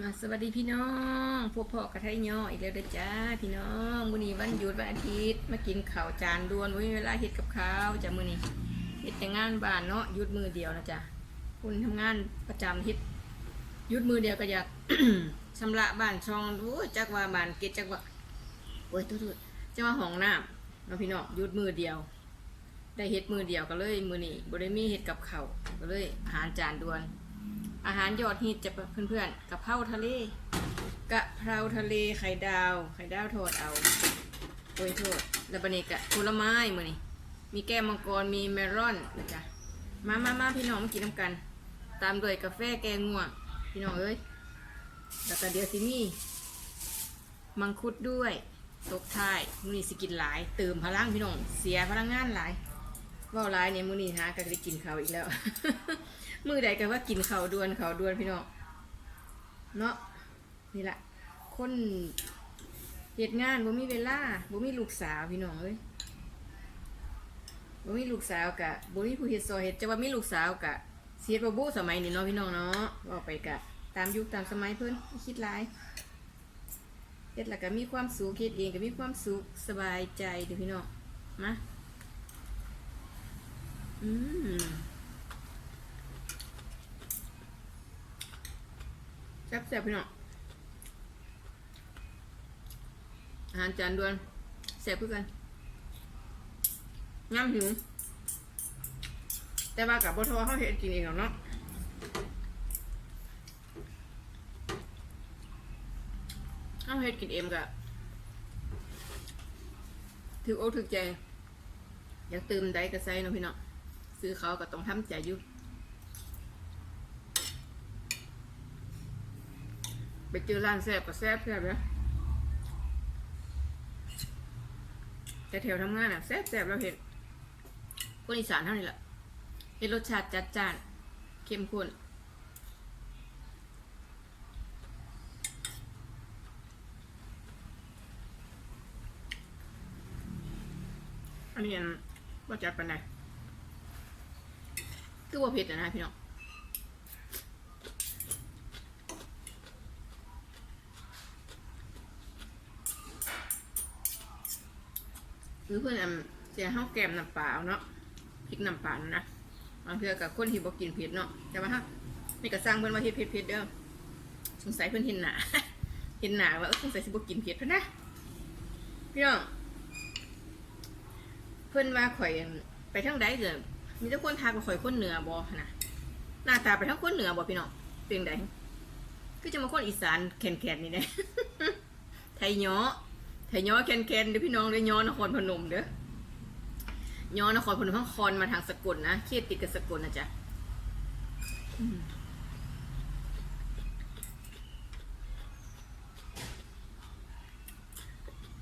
มาสวัสดีพี่น้องพวกพ่อกระไทยย่ออีกแล้วเด้อจ้าพี่น้องมื้อนี้วันหยุดวันอาทิตย์มากินข้าวจานด่วนไว้เวลาเฮ็ดกับข้าวจ้ะมื้อนี้เฮ็ดแต่งานบ้านเนาะหยุดมือเดียวนะจ๊ะคุณทำงานประจำเฮ็ดหยุดมือเดียวก็อยากชำระบ้านช่องโอ้จักว่าบ้านเกจักว่าโอ้ยทุกๆจักว่าห้องน้ำเนาะพี่น้องหยุดมือเดียว ได้เฮ็ดมือเดียวก็เลยมื้อนี้บ่ได้มีเฮ็ดกับข้าวก็เลยหาจานด่วน อาหารยอดฮิตจะเพื่อนๆกะเพราทะเลกะเพราทะเลไข่ดาว ไข่ดาวทอดเอาโอ้ยโทษแล้วบันนี้กะผลไม้มือนี่มีแก้มังกรมีเมลอนนะจ๊ะมามามาพี่น้องมากินน้ำกัน ตามด้วยกาแฟแกงง่วงพี่น้องเอ้ยแล้วก็เดี๋ยวสิมีมังคุดด้วยตกท้ายมือนี้สิกินหลายเติมพลังพี่น้องเสียพลังงานหลาย ว่าหลายเนี่ยมือนี้ฮะก็ได้กินเขาอีกแล้ว มือใดกันว่ากินเขาดวนเขาดวนพี่น้องเนาะนี่แหละคนเหตุงานบ่มีเวลาบ่มีลูกสาวพี่น้องเอ้ยบ่มีลูกสาวกะบ่มีผู้เฮ็ดซอยเฮ็ดจะว่ามีลูกสาวกะเสียบ่บูสมัยนี้เนาะพี่น้องเนาะว่าไปกะ ตามยุคตามสมัยเพิ่นอย่าคิดหลายเฮ็ดแล้วก็มีความสุขเฮ็ดเองก็มีความสุขสบายใจเด้อพี่น้องมา อืมแซ่บแซ่บพี่น้องอาหารจานด่วนแซ่บเพื่อกันย่ำหิว แต่ว่ากับบทวเขาเห็ดกินเองหรอกเนาะเขาเห็ดกินเองกะถือโอ้ถือใจ อยากเติมได้กระไซเนาะพี่น้อง ซื้อเขาก็ต้องทำใจอยู่ไปเจอร้านแซ่บก็แซ่บแซ่บนะแต่แถวทำงานอะแซ่บแซ่บเราเห็นคนอีสานเท่านี้แหละเห็นรสชาติจัดจ้านเข้มข้นอันนี้อันว่าจัดปันไหน คือว่าเผ็ดนะพี่น้องหรือเพื่อนอันเสียห้าแกมน้ำปลาเอาเนาะพริกน้ำปลานะบางเทื่อกับคนที่บอกกินเผ็ดเนาะแต่ว่าฮะนี่ก็สร้างเพื่อนว่าเฮ็ดเผ็ดเผ็ดเด้อสงสัยเพื่อนเห็นหนาเห็นหนาว่าสงสัยสิบอกกินเผ็ดเพื่อนนะพี่น้องเพื่อนว่าข่อยไปทางใดเด้อ มีแต่คนทากว่าข่อยคนเหนือบ่นะหน้าตาไปทางคนเหนือบ่พี่น้องเป็นไดคือจะมาคนอีสานแข็งๆนี่แหละไทยเนาะไถย้อแคนแคนเด้อพี่น้องเด้อย้อนครพนมเด้อย้อนครพนมทั้งคอนมาทางสกลนะเขตติดกับสกลนะจ๊ะ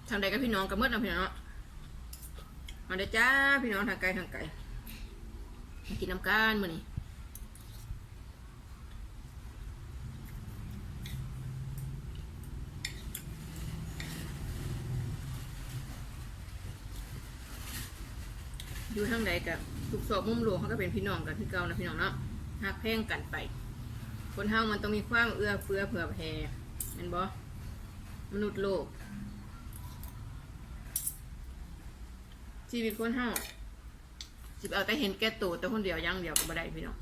ทางใดกับพี่น้องกับเมื่อนะพี่น้องมาเด้อจ้าพี่น้องทางไกลทางไกล กินน้ำกันมือนี้อยู่ทางใดกับทุกศอกมุมโลกเขาก็เป็นพี่น้องกันที่เก่านะพี่น้องเนาะหักแพ่งกันไป คนเฮามันต้องมีความเอื้อเฟื้อเผื่อแผ่เห็นบ่มนุษย์โลกชีวิตคนเฮา สิบเอาแต่เห็นแก่ตัวแต่คนเดียวอยังเดียวก็บ่ได้พี่น้อง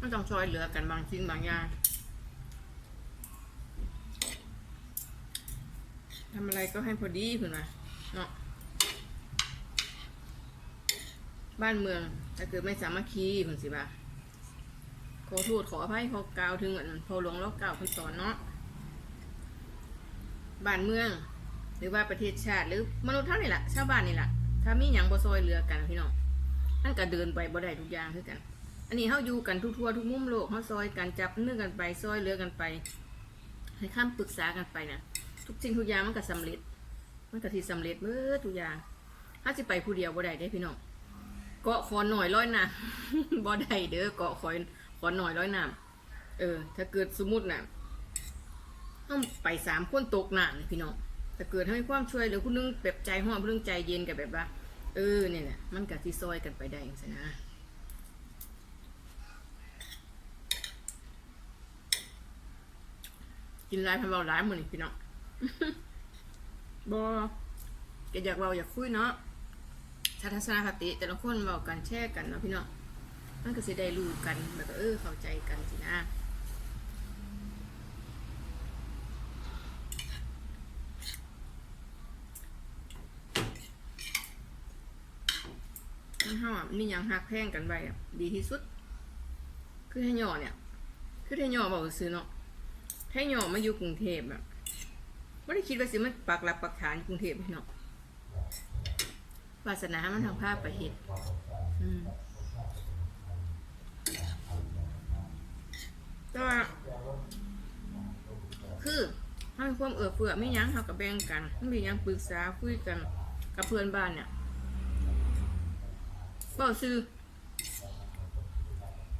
มันต้องช่วยเหลือกันบางสิ่งบางอย่างทำอะไรก็ให้พอดีเพื่อนว่าเนาะบ้านเมืองถ้าเกิดไม่สามัคคีเพื่อนสิบ่าขอโทษขออภัยขอกล่าวถึงเหมือนพอหลวงแล้วกล่าวเพื่สอนเนาะบ้านเมือง หรือว่าประเทศชาติ หรือมนุษย์เท่านี่แหละชาวบ้านนี่แหละถ้ามีหยังบ่ซอยเหลือกันพี่น้อง นั่นก็เดินไปบ่ได้ทุกอย่างคือกัน อันนี้เฮาอยู่กันทุกทั่วทุกมุมโลกเฮาซอยกันจับมือกันไปซอยเลือกันไป ให้คำปรึกษากันไปนะทุกสิ่งทุกอย่างมันก็สำเร็จ มันก็สิสำเร็จเบิดทุกอย่างถ้าสิไปผู้เดียวบ่ได้เด้พี่น้องเกาะขอนหน่อยร้อยน้ำบ่ได้เด้อเกาะขอนขอนหน่อยร้อยน้ำเออ ถ้าเกิดสมมุติน่ะต้องไปสามคนตกน้ำนี่พี่น้องถ้าเกิดให้ความช่วยเหลือผู้หนึงแบบใจห้อนผู้หนึงใจเย็นกับแบบว่า เออเนี่ยแหละมันก็สิซอยกันไปได้จังซี่นะกินหลายพันเบาหลายมือนี่พี่น้องบ่ก็อยากเว้าอยากคุยเนาะทัศนคติ แต่ละคนเว้ากันแชร์กันเนาะพี่น้องมันก็สิได้รู้กันแล้วก็เออเข้าใจกันสินะ เฮาอะมีหยังฮักแพงกันไว้อะดีที่สุด คือให้ย่อเนี่ย คือให้ย่อบอกซื้อเนาะให้ย่อมาอยู่กรุงเทพอะไม่ได้คิดว่าสิมันปักหลักปักฐานกรุงเทพเนาะวาสนามันทางภาพประเฮ็ดอืมแต่ว่าคือถ้ามีความเอื้อเฟื้อไม่ยั้งเขากับแบ่งกันไม่มียังปรึกษาคุยกันกับเพื่อนบ้านเนี่ย ก็ซื้อ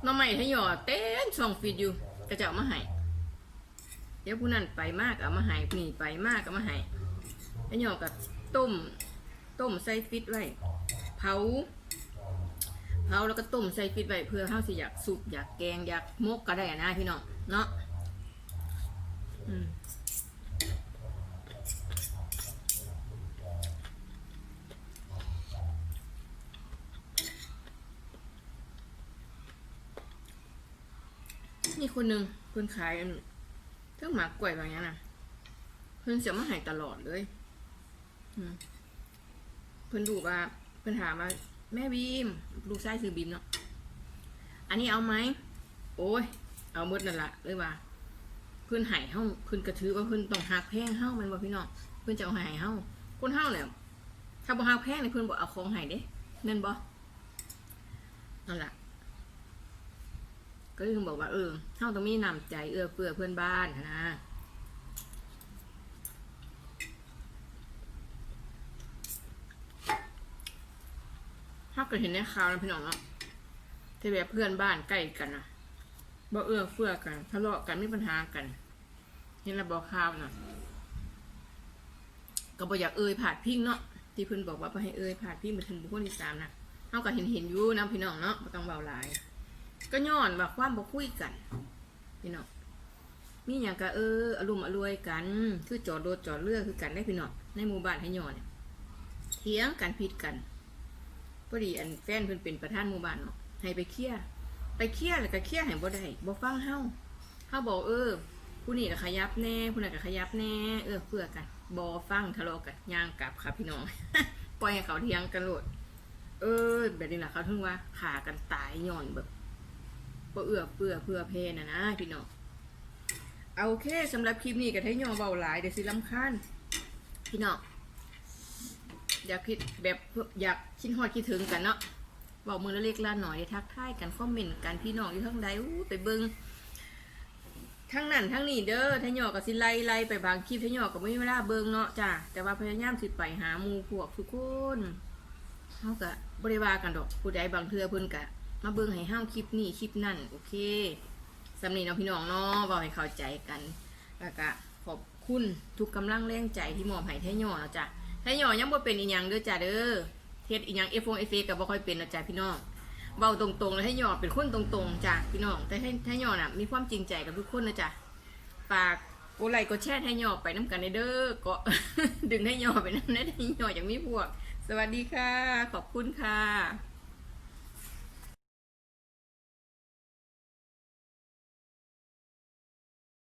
น้องใหม่ให้หยอเต้นช่องฟีดอยู่ก็จะเอามาให้เดี๋ยวผู้นั้นไปมากเอามาให้นี่ไปมากเอามาให้ให้หยอดกับต้ม ต้มใส่ฟิตไว้เผาเผาแล้วก็ต้มใส่ฟิตไว้เพื่อเฮาสิอยากสุกอยากแกงอยากมกก็ได้นะพี่น้องเนาะอืม มีคนหนึ่งเพิ่นขายเครื่องหมากกล้วยแบางอย่างน่ะเพิ่นเสียมาหายตลอดเลยเพิ่นดูว่าเพิ่นถามว่าแม่บีม ลูกชายซื้อบีมเนาะอันนี้เอาไหมโอ้ย เอาหมดนั่นละเลยว่า เพิ่อนหายเฮ้าเพิ่อนกระถือว่าเพิ่อนต้องหักแพงเฮ้ามันบ่พี่น้องเพิ่อนจะเอาหายเฮ้าคนเฮ้าเนี่ยถ้าบ่หักแพงเนี่ยเพิ่อนบ่เอาของหายเด้แม่นบ่นั่นละ ก็คือบอกว่าเออเฮาต้องมีน้ำใจเอื้อเฟื้อเพื่อนบ้านนะถ้าเกิดเห็นในข่าวนะพี่น้องเนาะที่แบบเพื่อนบ้านใกล้กันนะบ่เอื้อเฟื้อกันทะเลาะกันมีปัญหากันเห็นแล้วบอกข่าวนะก็บ่อยากเอ่ยผาดพิงเนาะที่เพิ่อนบอกว่าบ่ให้เอ่ยผาดพิงไปถึงบุคคลที่สามนะเฮาก็เห็นเห็นอยู่นะพี่น้องเนาะบ่ต้องเบาหลาย ก็ย้อนว่าความบ่คุยกันพี่น้องมีหยังก็เอออารมณ์อรวยกัน คือจอดรถจอดเรือคือกันได้พี่น้องในหมู่บ้านให้ย้อนเถียงกันผิดกันพอดีอันแฟนเพิ่นเป็นประธานหมู่บ้านเนาะให้ไปเคลียร์ไปเคลียร์แล้วก็เคลียร์ให้บ่ได้บ่ฟังเฮาเฮาบอกเออผู้นี้ก็ขยับแน่ผู้นั้นก็ขยับแน่เออเพื่อกันบ่ฟังทะเลาะกันย่างกลับครับพี่น้องปล่อยให้เขาเถียงกันโลดเออแบบนี้แหละเขาถึงว่าขากันตายย้อนแบบ บ่เอื้อเพื่อเพื่อเพน่ะนะพี่น้องเอาโอเคสำหรับคลิปนี้ก็ให้ย่อเบาหลายเดี๋ยวสิรำคาญพี่น้องอยากคิดแบบอยากคิดฮอดคิดถึงกันเนาะบอกมือละเล็กละหน่อยทักทายกันคอมเมนต์กันพี่น้องอยู่ทั้งใดอู้ไปเบิงทั้งนั้นทั้งนี้เด้อทะยอกับสิไล่ไล่ไปบางคลิปทะยอกับไม่มีเวลาเบิงเนาะจ้ะแต่ว่าพยายามสิไปหามูพวกทุกคนเฮาก็บ่ได้ว่ากันดอกผู้ใดบางเทือเพิ่นก็ มาเบิงให้เฮาคลิปนี้คลิปนั่นโอเคสำนีเนาะพี่น้องเนาะเว้าให้เข้าใจกันแล้วก็ขอบคุณทุกกำลังแรงใจที่มอบให้ทะยอเนาะจ้ะถ้หยอยังบ่เป็นอีหยังเด้อจ้าเด้อเฮ็ดอีหยังเอฟงเอฟเอก็บ่ค่อยเป็นนะจ้าพี่น้องเว้าตรงๆแล้วให้หยอเป็นคนตรงๆจ้าพี่น้อง แต่ให้ห้หยอน่ะมีความจริงใจกับทุกคนนะจ้ะฝากกดไลกดแชร์ให้หยอไปน้ำกันในเด้อก็ดึงให้หยอไปน้ำได้ให้หยออย่างมีพวก สวัสดีค่ะ ขอบคุณค่ะ